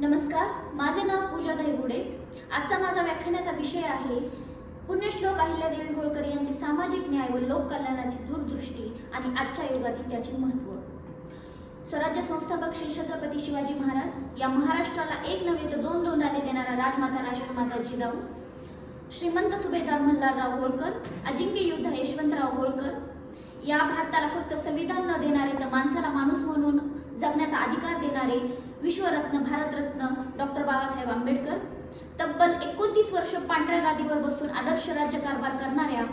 नमस्कार माझे नाव पूजा दहिगुडे. आजचा माझा व्याख्यानाचा विषय आहे पुण्यश्लोक अहिल्यादेवी होळकर यांचे सामाजिक न्याय व लोककल्याणाची दूरदृष्टी आणि आजच्या युगातील त्याचे महत्त्व स्वराज्य संस्थापक श्री छत्रपती शिवाजी महाराज या महाराष्ट्राला एक नव्हे तर दोन दोन राजे देणारा राजमाता राष्ट्रमाता जिजाऊ श्रीमंत सुभेदार मल्हारराव होळकर अजिंक्य युद्ध यशवंतराव होळकर. या भारताला फक्त संविधान न देणारे तर माणसाला माणूस म्हणून जगण्याचा अधिकार देणारे विश्वरत्न भारतरत्न डॉक्टर बाबासाहेब आंबेडकर तब्बल एकोणतीस वर्ष पांढऱ्या गादीवर बसून आदर्श राज्य कारभार करणाऱ्या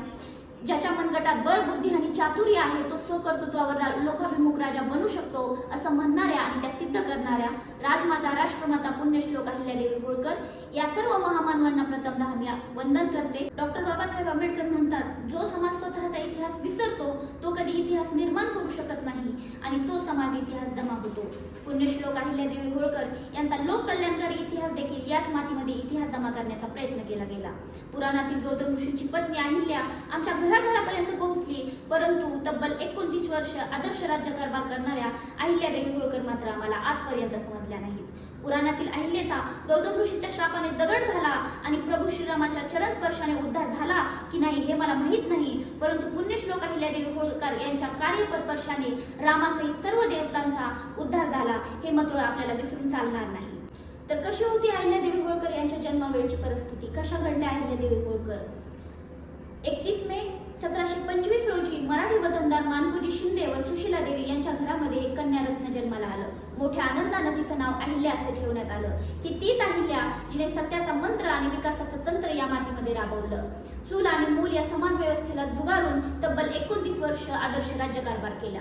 ज्याच्या मनगटात बळ बुद्धी आणि चातुर्य आहे तो स्वकर्तृत्वावर लोकाभिमुख राजा बनू शकतो असं म्हणणाऱ्या आणि त्या सिद्ध करणाऱ्या राजमाता राष्ट्रमाता पुण्यश्लोक अहिल्यादेवी होळकर या सर्व महामानवांना प्रथमतः मी वंदन करते. डॉक्टर बाबासाहेब आंबेडकर म्हणतात जो समाज स्वतःचा इतिहास विसरतो तो कधी इतिहास निर्माण करू शकत नाही आणि तो समाज इतिहास जमा होतो. पुण्यश्लोक अहिल्यादेवी होळकर यांचा लोककल्याणकारी इतिहास देखील याच मातीमध्ये इतिहास जमा करण्याचा प्रयत्न केला गेला. पुराणातील गौतम ऋषींची पत्नी अहिल्या आमच्या घराघरापर्यंत पोहोचली परंतु तब्बल एकोणतीस वर्ष आदर्श राज्यकारभार करणाऱ्या अहिल्यादेवी होळकर मात्र आम्हाला आजपर्यंत समजल्या नाहीत. पुराणातील अहिल्याचा गौतम ऋषीच्या शापाने दगड झाला आणि प्रभू श्रीरामाच्या चरण स्पर्शाने उद्धार झाला की नाही हे मला माहीत नाही. परंतु पुण्यश्लोक अहिल्यादेवी होळकर यांच्या कार्यपत्पर्शाने रामासहित सर्व देवतांचा उद्धार झाला. हे मात्र आपल्याला विसरून चालणार नाही. तर कशी होती अहिल्यादेवी होळकर यांच्या जन्मावेळची परिस्थिती? कशा घडल्या अहिल्यादेवी होळकर? एकतीस मे सतराशे पंचवीस रोजी मराठी वतनदार मानकोजी शिंदे व सुशीला देवी यांच्या घरामध्ये एक कन्यारत्न जन्माला आलं. मोठ्या आनंदानं तिचं नाव अहिल्या असे ठेवण्यात आलं. की तीच अहिल्या जिने सत्याचा मंत्र आणि विकासाचं तंत्र या मातीमध्ये राबवलं. चूल आणि मूल या समाज व्यवस्थेला जुगारून तब्बल एकोणतीस वर्ष आदर्श राज्यकारभार केला.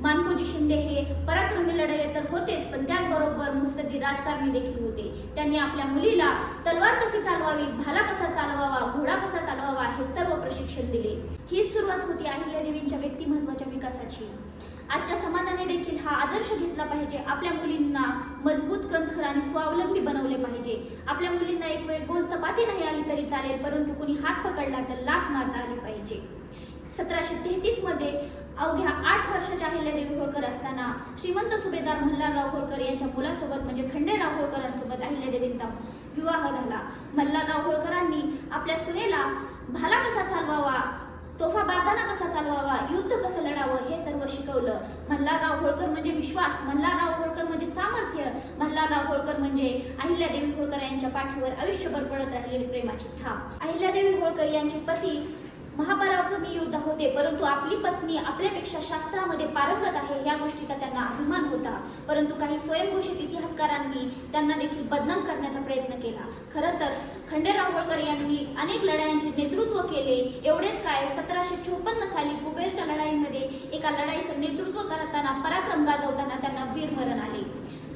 मानकोजी शिंदे हे पराक्रमी लढाई तर होतेच पण त्याचबरोबर मुत्सद्दी राजकारणी देखील होते. त्यांनी आपल्या मुलीला तलवार कशी चालवावी भाला कसा चालवावा घोडा कसा चालवावा हे सर्व प्रशिक्षण दिले. ही सुरुवात होती अहिल्या देवींच्या व्यक्तिमत्वाच्या विकासाची. आजच्या समाजाने देखील हा आदर्श घेतला पाहिजे. आपल्या मुलींना मजबूत कणखर आणि स्वावलंबी बनवले पाहिजे. आपल्या मुलींना एक वेळ गोल चपाती नाही आली तरी चालेल परंतु कुणी हात पकडला तर लाथ मारता आली पाहिजे. सतराशे तेहतीसमध्ये अवघ्या आठ वर्षाच्या अहिल्यादेवी होळकर असताना श्रीमंत सुभेदार मल्हारराव होळकर यांच्या मुलासोबत म्हणजे खंडेराव होळकरांसोबत अहिल्यादेवींचा विवाह झाला. मल्हारराव होळकरांनी आपल्या सुनेला भाला कसा चालवावा तोफा बांधाना कसा चालवावा? युद्ध कसं लढावं? हे सर्व शिकवलं. मल्हारराव होळकर म्हणजे विश्वास. मल्हारराव होळकर म्हणजे सामर्थ्य. मल्हारराव होळकर म्हणजे अहिल्यादेवी होळकर यांच्या पाठीवर आयुष्यभर पडत राहिलेली प्रेमाची थाप. अहिल्यादेवी होळकर यांचे पती महापराक्रमी योद्धा होते परंतु आपली पत्नी आपल्यापेक्षा शास्त्रामध्ये पारंगत आहे या गोष्टीचा त्यांना अभिमान होता. परंतु काही स्वयंघोषित इतिहासकारांनी त्यांना देखील बदनाम करण्याचा प्रयत्न केला. खरं तर खंडेराव होळकर यांनी अनेक लढायांचे नेतृत्व केले. एवढेच काय सतराशे चोपन्न साली कुबेरच्या लढाईमध्ये एका लढाईचं नेतृत्व करताना पराक्रम गाजवताना त्यांना वीरमरण आले.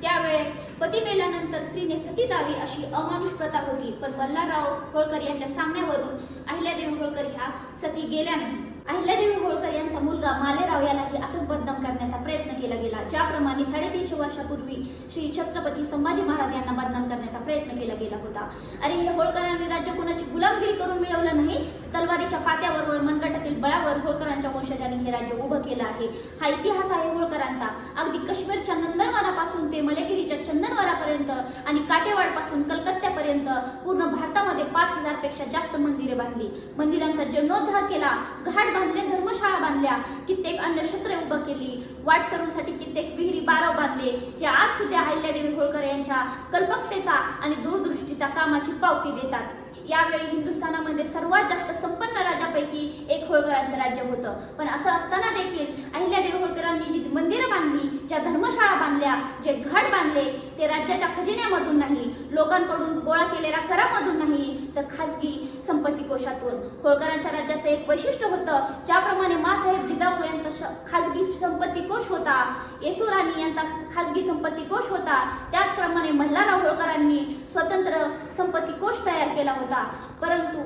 त्यावेळेस पती मेल्यानंतर स्त्रीने सती जावी अशी अमानुष प्रथा होती. पण मल्हारराव होळकर यांच्या सांगण्यावरून अहिल्यादेवी होळकर ह्या सती गेल्या नाही अहिल्यादेवी होळकर यांचा मुलगा मालेराव यालाही असंच बदनाम करण्याचा प्रयत्न केला गेला ज्याप्रमाणे साडेतीनशे वर्षापूर्वी श्री छत्रपती संभाजी महाराज यांना बदनाम करण्याचा प्रयत्न केला गेला होता. अरे हे होळकरांनी राज्य कोणाची गुलामगिरी करून मिळवलं नाही? तर तलवारीच्या पात्यावर वर मनगटातील बळावर होळकरांच्या वंशजाने हे राज्य उभं केलं आहे. हा इतिहास आहे होळकरांचा. अगदी काश्मीरच्या नंदनवनापासून ते मलेगिरीच्या चंदनवरापर्यंत आणि काटेवाडपासून कलकत्त्यापर्यंत पूर्ण भारतामध्ये पाच हजारपेक्षा जास्त मंदिरे बांधली. मंदिरांचा जीर्णोद्धार केला घाट बांधले धर्मशाळा बांधल्या कित्येक अन्य क्षेत्रे उभं केली. वाटसरूंसाठी कित्येक विहिरी बाराव बांधले जे आज सुद्धा अहिल्यादेवी होळकर यांच्या कल्पकतेचा आणि दूरदृष्टीचा कामाची पावती देतात. यावेळी हिंदुस्थानामध्ये सर्वात जास्त संपन्न राजापैकी एक होळकरांचं राज्य होतं. पण असं असताना देखील अहिल्यादेवी होळकरांनी जी मंदिरं बांधली ज्या धर्मशाळा बांधल्या जे घाट बांधले ते राज्याच्या खजिन्यामधून नाही लोकांकडून गोळा केलेल्या करामधून नाही तर खाजगी संपत्ती कोशातून होळकरांच्या राज्याचं एक वैशिष्ट्य होतं. ज्याप्रमाणे मासाहेब जिजाऊ यांचा श- खाजगी संपत्ती कोश होता येसुराणी यांचा खाजगी संपत्ती कोश होता त्याचप्रमाणे मल्हारराव होळकरांनी स्वतंत्र संपत्ती कोश तयार केला होता. परंतु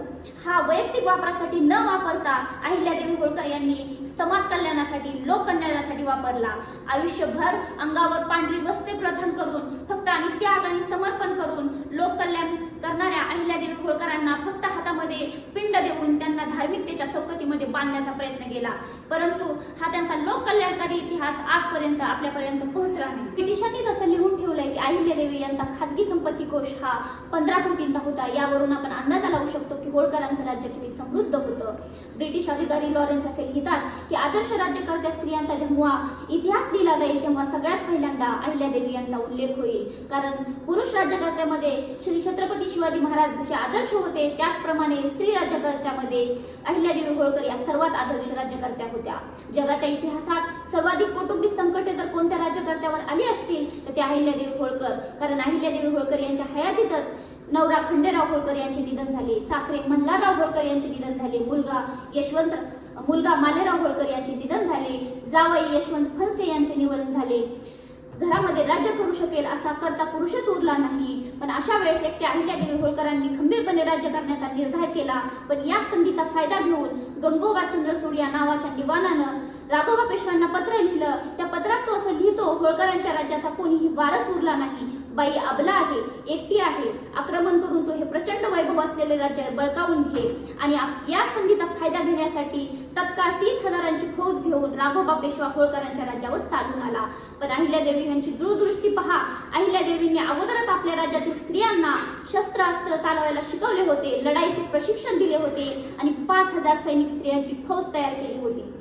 हा वैयक्तिक वापरासाठी न वापरता अहिल्यादेवी होळकर यांनी समाज कल्याणासाठी लोक कल्याणासाठी वापरला. आयुष्यभर अंगावर पांढरी वस्त्रे प्रदान करून फक्त फक्त आणि त्याग आणि समर्पण करून लोककल्याण करणाऱ्या अहिल्यादेवी होळकरांना फक्त हातामध्ये पिंड देऊन त्यांना धार्मिकतेच्या चौकटीमध्ये बांधण्याचा प्रयत्न केला. परंतु हा त्यांचा लोककल्याणकारी इतिहास आजपर्यंत आपल्यापर्यंत पोहोचला नाही. ब्रिटिशांनी जसं लिहून ठेवलंय की अहिल्यादेवी यांचा खाजगी संपत्ती कोश हा पंधरा कोटींचा होता. यावरून आपण अंदाजा लावू शकतो की होळकरांचं राज्य किती समृद्ध होतं. ब्रिटिश अधिकारी लॉरेन्स असे लिहितात की आदर्श राज्यकर्त्या स्त्रियांचा जेव्हा इतिहास लिहिला जाईल तेव्हा सगळ्यात पहिल्यांदा अहिल्यादेवी यांचा उल्लेख होईल. कारण पुरुष राज्यकर्त्यामध्ये श्री छत्रपती शिवाजी महाराज जसे आदर्श होते त्याचप्रमाणे स्त्री राज्यकर्त्यामध्ये अहिल्यादेवी होळकर या सर्वात आदर्श राज्यकर्त्या होत्या. जगाच्या इतिहासात सर्वाधिक कौटुंबिक संकटे जर कोणत्या राज्यकर्त्यावर आली असतील तर ते अहिल्यादेवी होळकर. कारण अहिल्यादेवी होळकर यांच्या हयातीतच नवरा खंडेराव होळकर यांचे निधन झाले. सासरे मल्हारराव होळकर यांचे निधन झाले. मुलगा यशवंत मुलगा मालेराव होळकर यांचे निधन झाले. जावई यशवंत फणसे यांचे निधन झाले. घरामध्ये राज्य करू शकेल असा करता पुरुषच उरला नाही. पण अशा वेळेस एकट्या अहिल्यादेवी होळकरांनी खंबीरपणे राज्य करण्याचा निर्धार केला. पण या संधीचा फायदा घेऊन गंगोबा चंद्रसूड या नावाच्या दिवाणानं राघोबा पेशव्यांना पत्र लिहिलं. त्या पत्रात तो असं लिहितो होळकरांच्या राज्याचा कोणीही वारस उरला नाही. बाई अबला आहे एकटी आहे. आक्रमण करून तो हे प्रचंड वैभव असलेले राज्य बळकावून घे. आणि आप- या संधीचा फायदा घेण्यासाठी तत्काळ तीस हजारांची फौज घेऊन राघोबा पेशवा होळकरांच्या राज्यावर चालून आला. पण अहिल्यादेवी यांची दूरदृष्टी पहा. अहिल्यादेवींनी अगोदरच आपल्या राज्यातील स्त्रियांना शस्त्र अस्त्र चालवायला शिकवले होते लढाईचे प्रशिक्षण दिले होते आणि पाच हजार सैनिक स्त्रियांची फौज तयार केली होती.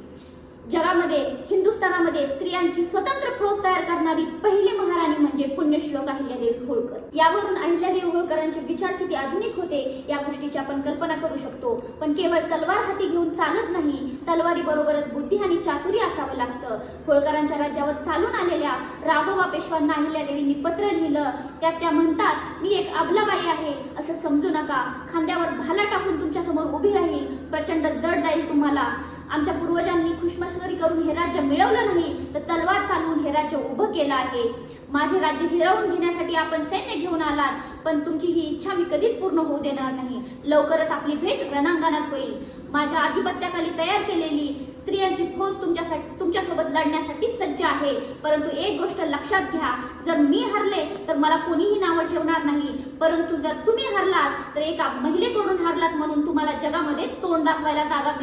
जगामध्ये हिंदुस्थानामध्ये स्त्रियांची स्वतंत्र फौज तयार करणारी पहिली महाराणी म्हणजे पुण्यश्लोक अहिल्यादेवी होळकर. यावरून अहिल्यादेवी होळकरांचे विचार किती आधुनिक होते या गोष्टीची आपण कल्पना करू शकतो. पण केवळ तलवार हाती घेऊन चालत नाही तलवारी बरोबरच बुद्धी आणि चातुर्य असावं लागतं. होळकरांच्या राज्यावर चालून आलेल्या राघोबा पेशवांना अहिल्यादेवींनी पत्र लिहिलं. त्यात त्या म्हणतात मी एक अबलाबाई आहे असं समजू नका. खांद्यावर भाला टाकून तुमच्यासमोर उभी राहील प्रचंड जड जाईल तुम्हाला. आमच्या पूर्वजांनी खुशमस्करी करून हे राज्य मिळवलं नाही तर तलवार चालवून हे राज्य उभं केलं आहे. माझे राज्य हिरावून घेण्यासाठी आपण सैन्य घेऊन आलात पण तुमची ही इच्छा मी कधीच पूर्ण होऊ देणार नाही. लवकरच आपली भेट रणांगणात होईल. माझ्या आधिपत्याखाली तयार केलेली स्त्रियांची फौज तुमच्यासाठी तुमच्यासोबत लढण्यासाठी सज्ज आहे. परंतु एक गोष्ट लक्षात घ्या. जर मी हरले तर मला कोणीही नावं ठेवणार नाही. परंतु जर तुम्ही हरलात तर एका महिलेकडून हरलात म्हणून तुम्हाला जगामध्ये तोंड दाखवायला जागा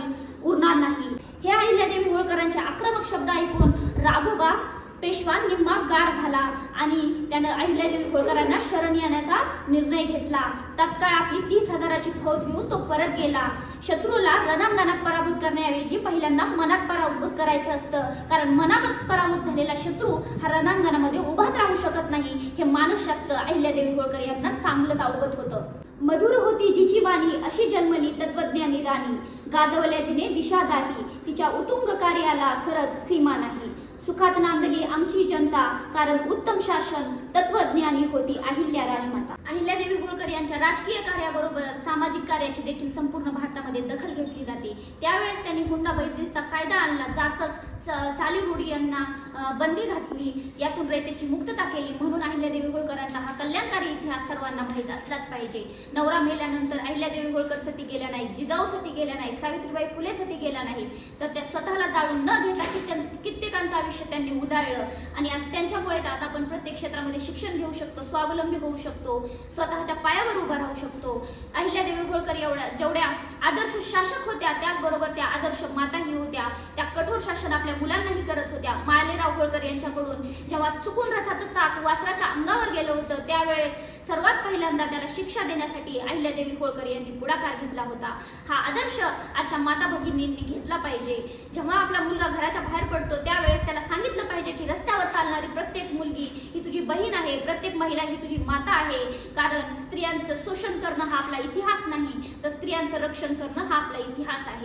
उरणार नाही. हे अहिल्यादेवी होळकरांचे आक्रमक शब्द ऐकून राघोबा पेशवा निम्मा गार झाला आणि त्यानं अहिल्यादेवी होळकरांना शरण येण्याचा निर्णय घेतला. तत्काळ आपली तीस हजाराची फौज घेऊन तो परत गेला. शत्रूला रणांगणात पराभूत करण्याऐवजी पहिल्यांदा मनात पराभूत करायचं असतं. कारण मनात पराभूत झालेला शत्रू हा रणांगणामध्ये उभाच राहू शकत नाही. हे मानसशास्त्र अहिल्यादेवी होळकर यांना चांगलंच अवगत होतं. मधुर होती जिची वाणी अशी जन्मली तत्वज्ञानी राणी गाजवल्या जिने दिशा दाही तिच्या उतुंग कार्याला खरंच सीमा नाही. सुखात नांदली आमची जनता कारण उत्तम शासन तत्वज्ञानी होती अहिल्या राजमाता. अहिल्यादेवी होळकर यांच्या राजकीय कार्याबरोबर सामाजिक कार्याची देखील संपूर्ण भारतामध्ये दखल घेतली जाते. त्यावेळेस त्यांनी हुंडाबैतीचा कायदा आणला. जाचक च- चालीरूढी यांना बंदी घातली. यातून रयतेची मुक्तता केली. म्हणून अहिल्यादेवी होळकरांचा हा कल्याणकारी इतिहास सर्वांना माहीत असलाच पाहिजे. नवरा मेल्यानंतर अहिल्यादेवी होळकर सती गेल्या नाहीत. जिजाऊ सती गेल्या नाहीत. सावित्रीबाई फुले सती गेल्या नाहीत. तर त्या स्वतःला जाळून न घेता कित्यं- कित्येकांचं आयुष्य त्यांनी उजाळलं. आणि आज त्यांच्यामुळेच आज आपण प्रत्येक क्षेत्रामध्ये शिक्षण घेऊ शकतो. स्वावलंबी होऊ शकतो. स्वतःच्या पायावर उभा राहू शकतो. अहिल्यादेवी होळकर एवढ्या जेवढ्या आदर्श शासक होत्या त्याचबरोबर त्या आदर्श माताही होत्या. त्या कठोर शासन आपल्या मुलांनाही करत होत्या. मालेराव होळकर यांच्याकडून जेव्हा चुकून रथाचं चाक वासराच्या अंगावर गेलं होतं त्यावेळेस सर्वात पहिल्यांदा त्याला शिक्षा देण्यासाठी अहिल्यादेवी होळकर यांनी पुढाकार घेतला होता. हा आदर्श आजच्या माता भगिनींनी घेतला पाहिजे. जेव्हा आपला मुलगा घराच्या बाहेर पडतो त्यावेळेस त्याला सांगितलं पाहिजे की रस्त्यावर चालणारी प्रत्येक मुलगी ही तुझी बहीण आहे प्रत्येक महिला ही तुझी माता आहे. कारण स्त्रियांचं शोषण करणं हा आपला इतिहास नाही तर स्त्रियांचं रक्षण करणं हा आपला इतिहास आहे.